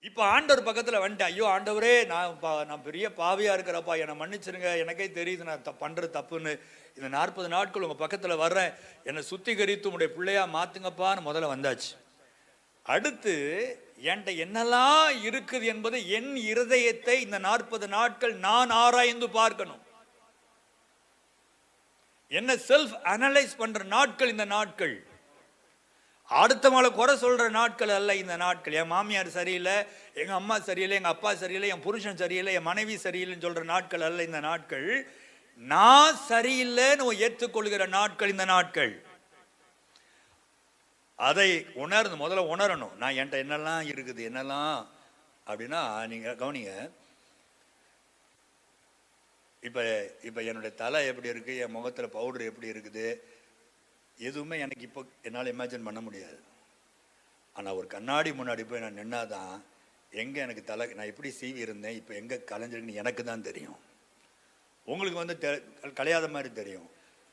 இப்போ ஆண்டவர் பக்கத்தில் வந்துட்டேன். ஐயோ ஆண்டவரே நான் பா- நான் பெரிய பாவியாக இருக்கிறப்பா என்னை மன்னிச்சிருங்க. எனக்கே தெரியுது நான் த பண்ணுறது தப்புன்னு. இந்த நாற்பது நாட்கள் உங்கள் பக்கத்தில் வர்றேன். என்னை சுத்திகரித்து உங்களுடைய பிள்ளையாக மாற்றுங்கப்பான்னு முதல்ல வந்தாச்சு. அடுத்து என்கிட்ட என்னெல்லாம் இருக்குது என்பதை என் இருதயத்தை இந்த நாற்பது நாட்கள் நான் ஆராய்ந்து பார்க்கணும். என்ன செல்ஃப் அனலைஸ் பண்ணுற நாட்கள் இந்த நாட்கள். அடுத்தவங்களை குறை சொல்கிற நாட்கள் அல்ல இந்த நாட்கள். என் மாமியார் சரியில்லை எங்கள் அம்மா சரியில்லை எங்கள் அப்பா சரியில்லை என் புருஷன் சரியில்லை என் மனைவி சரியில்லைன்னு சொல்கிற நாட்கள் அல்ல இந்த நாட்கள். நான் சரியில்லைன்னு ஏற்றுக்கொள்கிற நாட்கள் இந்த நாட்கள். அதை உணர்ந்து முதல்ல உணரணும். நான் என்கிட்ட என்னெல்லாம் இருக்குது என்னெல்லாம் அப்படின்னா நீங்கள் கவனிங்க. இப்போ இப்போ என்னுடைய தலை எப்படி இருக்குது என் முகத்தில் பவுடர் எப்படி இருக்குது எதுவுமே எனக்கு இப்போ என்னால் இமேஜின் பண்ண முடியாது. ஆனால் ஒரு கண்ணாடி முன்னாடி போய் நான் நின்னாதான் எங்கே எனக்கு தலை நான் எப்படி சீவி இருந்தேன் இப்போ எங்கே கலைஞ்சிருக்குன்னு எனக்கு தான் தெரியும். உங்களுக்கு வந்து தெ கலையாத மாதிரி தெரியும்.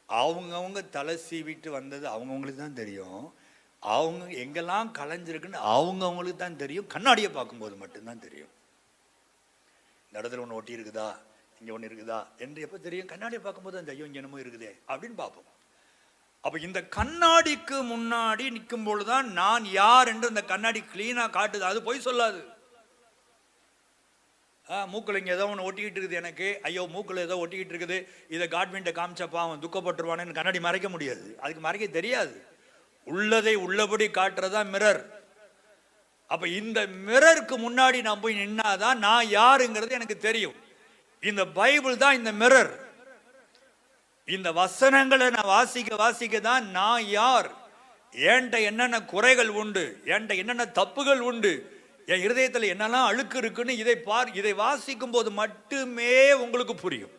அவங்கவுங்க தலை சீவிட்டு வந்தது அவங்கவுங்களுக்கு தான் தெரியும். அவங்க எங்கெல்லாம் கலைஞ்சிருக்குன்னு அவங்கவுங்களுக்கு தான் தெரியும். கண்ணாடியை பார்க்கும்போது மட்டும்தான் தெரியும். இந்த இடத்துல ஒன்று ஒட்டி இருக்குதா? இங்கே ஒன்று இருக்குதா? என்று எப்போ தெரியும்? கண்ணாடியை பார்க்கும்போது அந்த ஐயோ இங்கே என்னமோ இருக்குதே அப்படின்னு பார்ப்போம். அப்போ இந்த கண்ணாடிக்கு முன்னாடி நிற்கும் பொழுதுதான் நான் யார் என்று இந்த கண்ணாடி கிளீனாக காட்டுது. அது போய் சொல்லாது. ஆ, இங்கே ஏதோ ஒன்று ஒட்டிக்கிட்டு இருக்குது எனக்கு. ஐயோ மூக்கில் ஏதோ ஒட்டிக்கிட்டு இருக்குது. இதை காட்மெண்ட்டை காமிச்சப்பா அவன் துக்கப்பட்டுருவானேன்னு கண்ணாடி மறைக்க முடியாது. அதுக்கு மறைக்க தெரியாது. உள்ளதை உள்ளபடி காட்டுறதா மிரர் அப்போ இந்த மிரருக்கு முன்னாடி நான் போய் நின்னாதான் நான் யாருங்கிறது எனக்கு தெரியும். இந்த பைபிள் தான் இந்த மிரர் இந்த வசனங்களை நான் வாசிக்க வாசிக்க தான் நான் யார்? ஏன்ட்ட என்னென்ன குறைகள் உண்டு? ஏன்ட்ட என்னென்ன தப்புகள் உண்டு? என் இருதயத்தில் என்னெல்லாம் அழுக்கு இருக்குன்னு இதை பார் இதை வாசிக்கும் போது மட்டுமே உங்களுக்கு புரியும்.